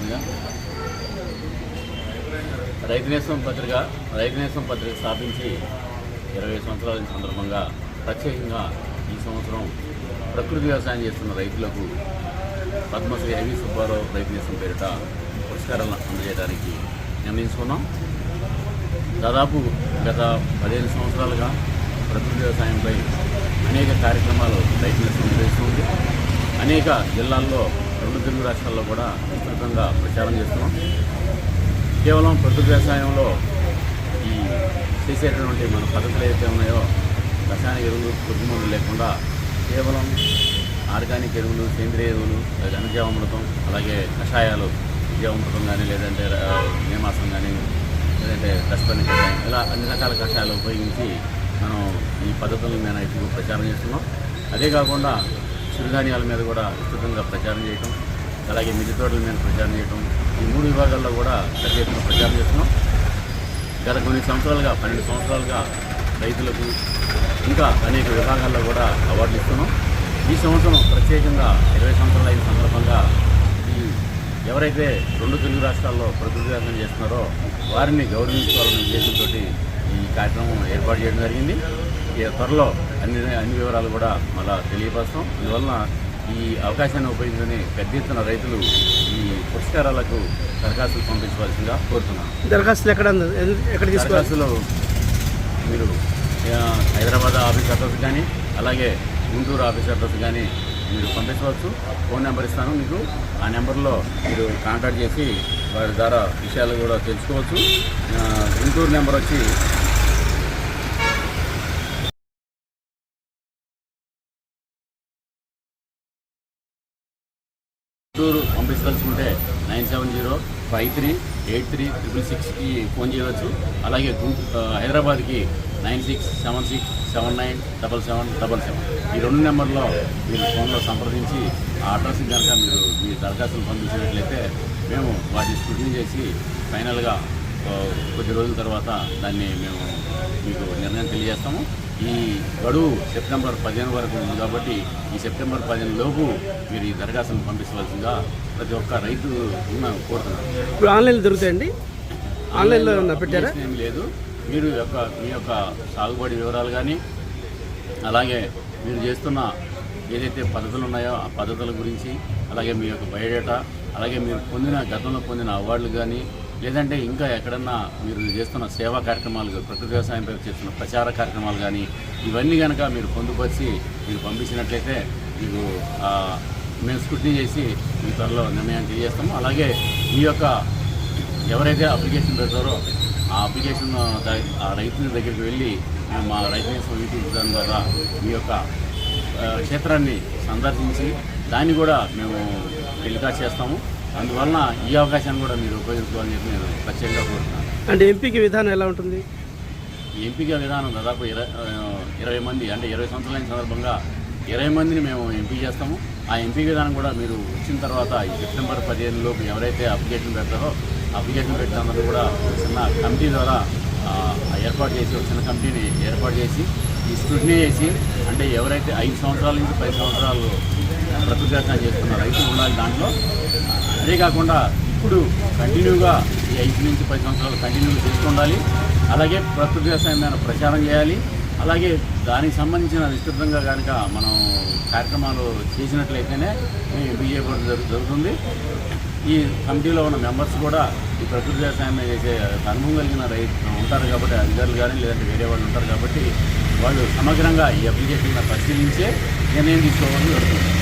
ప్రసాద్గా రైతు నేస్తం పత్రిక రైతు నేస్తం పత్రిక స్థాపించి ఇరవై సంవత్సరాల సందర్భంగా ప్రత్యేకంగా ఈ సంవత్సరం ప్రకృతి వ్యవసాయం చేస్తున్న రైతులకు పద్మశ్రీ హెవి సుబ్బారావు రైతు నేస్తం పేరిట పురస్కారాలను అందజేయడానికి నిర్ణయించుకున్నాం దాదాపు గత పదిహేను సంవత్సరాలుగా ప్రకృతి వ్యవసాయంపై అనేక కార్యక్రమాలు రైతు నేస్తం నిర్వహిస్తుంది అనేక జిల్లాల్లో రెండు తెలుగు రాష్ట్రాల్లో కూడా విస్తృతంగా ప్రచారం చేస్తున్నాం. కేవలం ప్రకృతి వ్యవసాయంలో ఈ చేసేటటువంటి మన పద్ధతులు ఏవైతే ఉన్నాయో రసాయన ఎరువులు పురుగుమందులు లేకుండా కేవలం ఆర్గానిక్ ఎరువులు సేంద్రియ ఎరువులు ఘనజీవామృతం అలాగే కషాయాలు జీవామృతం కానీ లేదంటే ఆ, నేమాసం కానీ లేదంటే దశపని కషాయం ఇలా అన్ని రకాల కషాయాలు ఉపయోగించి మనం ఈ పద్ధతులను మేము ఎక్కువ ప్రచారం చేస్తున్నాం. అదే కాకుండా చిరుధాన్యాల మీద కూడా విస్తృతంగా ప్రచారం చేయటం అలాగే మిద్దె తోటల మీద ప్రచారం చేయటం ఈ మూడు విభాగాల్లో కూడా పెద్ద ఎత్తున ప్రచారం చేస్తున్నాం. గత కొన్ని సంవత్సరాలుగా పన్నెండు సంవత్సరాలుగా రైతులకు ఇంకా అనేక విభాగాల్లో కూడా అవార్డులు ఇస్తున్నాం. ఈ సంవత్సరం ప్రత్యేకంగా ఇరవై సంవత్సరాలు అయిన సందర్భంగా ఈ ఎవరైతే రెండు తెలుగు రాష్ట్రాల్లో ప్రకృతి చేస్తున్నారో వారిని గౌరవించుకోవాలనే ఉద్దేశంతో ఈ కార్యక్రమం ఏర్పాటు చేయడం జరిగింది. త్వరలో అన్ని అన్ని వివరాలు కూడా మళ్ళా తెలియపరుస్తాం. అందువలన ఈ అవకాశాన్ని ఉపయోగించుకొని పెద్ద ఎత్తున రైతులు ఈ పురస్కారాలకు దరఖాస్తులు పంపించవలసిందిగా కోరుతున్నాను. దరఖాస్తులు ఎక్కడ ఎక్కడ తీసుకోవాలి? దరఖాస్తులు మీరు హైదరాబాద్ ఆఫీస్ అడ్రస్ కానీ అలాగే గుంటూరు ఆఫీస్ అడ్రస్ కానీ మీరు పంపించవచ్చు. ఫోన్ నెంబర్ ఇస్తాను మీకు. ఆ నెంబర్లో మీరు కాంటాక్ట్ చేసి వారి ద్వారా విషయాలు కూడా తెలుసుకోవచ్చు. గుంటూరు నెంబర్ వచ్చి Guntur పంపించదలుచుకుంటే nine seven zero five three eight three triple సిక్స్కి ఫోన్ చేయవచ్చు. అలాగే హైదరాబాద్కి nine six seven six seven nine double seven double seven. ఈ రెండు నెంబర్లో మీరు ఫోన్లో సంప్రదించి ఆ అడ్రస్కి కనుక మీరు మీ దరఖాస్తులు పంపించినట్లయితే మేము వాటిని స్క్రూటినీ చేసి ఫైనల్గా కొద్ది రోజుల తర్వాత దాన్ని మేము మీకు నిర్ణయం తెలియజేస్తాము. ఈ గడువు సెప్టెంబర్ పదిహేను వరకు ఉంది కాబట్టి ఈ సెప్టెంబర్ పదిహేను లోపు మీరు ఈ దరఖాస్తును పంపించవలసిందిగా ప్రతి ఒక్క రైతు ఉన్న కోరుతున్నాను ఇప్పుడు ఆన్లైన్లో దొరుకుతాయండి? ఆన్లైన్లో పెట్టారా? ఏం లేదు. మీరు యొక్క మీ యొక్క సాగుబడి వివరాలు కానీ అలాగే మీరు చేస్తున్న ఏదైతే పద్ధతులు ఉన్నాయో ఆ పద్ధతుల గురించి అలాగే మీ యొక్క బయోడేటా అలాగే మీరు పొందిన గతంలో పొందిన అవార్డులు కానీ లేదంటే ఇంకా ఎక్కడన్నా మీరు చేస్తున్న సేవా కార్యక్రమాలు ప్రకృతి వ్యవసాయంపై చేస్తున్న ప్రచార కార్యక్రమాలు కానీ ఇవన్నీ కనుక మీరు పొందుపరిచి మీరు పంపించినట్లయితే మీకు మేము స్క్రూటినీ చేసి మీ త్వరలో నిర్ణయం తెలియజేస్తాము. అలాగే మీ యొక్క ఎవరైతే అప్లికేషన్ పెడతారో ఆ అప్లికేషన్ ఆ రైతుల దగ్గరికి వెళ్ళి మేము మా రైతు నేస్తం యూట్యూబ్ ఛానల్ ద్వారా మీ యొక్క క్షేత్రాన్ని సందర్శించి దాన్ని కూడా మేము టెలికాస్ట్ చేస్తాము. అందువలన ఈ అవకాశాన్ని కూడా మీరు ఉపయోగించుకోవాలని చెప్పి నేను ప్రత్యేకంగా కోరుతున్నాను. అంటే ఎంపిక విధానం ఎలా ఉంటుంది? ఈ ఎంపిక విధానం దాదాపు ఇరవై ఇరవై మంది అంటే ఇరవై సంవత్సరాల సందర్భంగా ఇరవై మందిని మేము ఎంపిక చేస్తాము. ఆ ఎంపిక విధానం కూడా మీరు వచ్చిన తర్వాత ఈ సెప్టెంబర్ పదిహేను లోపు ఎవరైతే అప్లికేషన్ పెడతారో అప్లికేషన్ పెట్టినందుకు కూడా చిన్న కమిటీ ద్వారా ఏర్పాటు చేసి ఒక చిన్న కమిటీని ఏర్పాటు చేసి ఈ స్క్రూటినీ చేసి అంటే ఎవరైతే ఐదు సంవత్సరాల నుంచి పది సంవత్సరాలు వ్యవసాయం చేస్తున్న రైతులు ఉండాలి దాంట్లో అదే కాకుండా ఇప్పుడు కంటిన్యూగా ఈ ఐదు నుంచి పది సంవత్సరాలు కంటిన్యూగా తీసుకుండాలి అలాగే ప్రకృతి వ్యవసాయం మీద ప్రచారం చేయాలి. అలాగే దానికి సంబంధించిన విస్తృతంగా కనుక మనం కార్యక్రమాలు చేసినట్లయితేనే మేము జరుగుతుంది. ఈ కమిటీలో ఉన్న మెంబర్స్ కూడా ఈ ప్రకృతి వ్యవసాయం మీద చేసే అనుభవం కలిగిన రైతు ఉంటారు కాబట్టి అధికారులు కానీ లేదంటే వేరే వాళ్ళు ఉంటారు కాబట్టి వాళ్ళు సమగ్రంగా ఈ అప్లికేషన్ పరిశీలించే నిర్ణయం తీసుకోవాలని జరుగుతుంది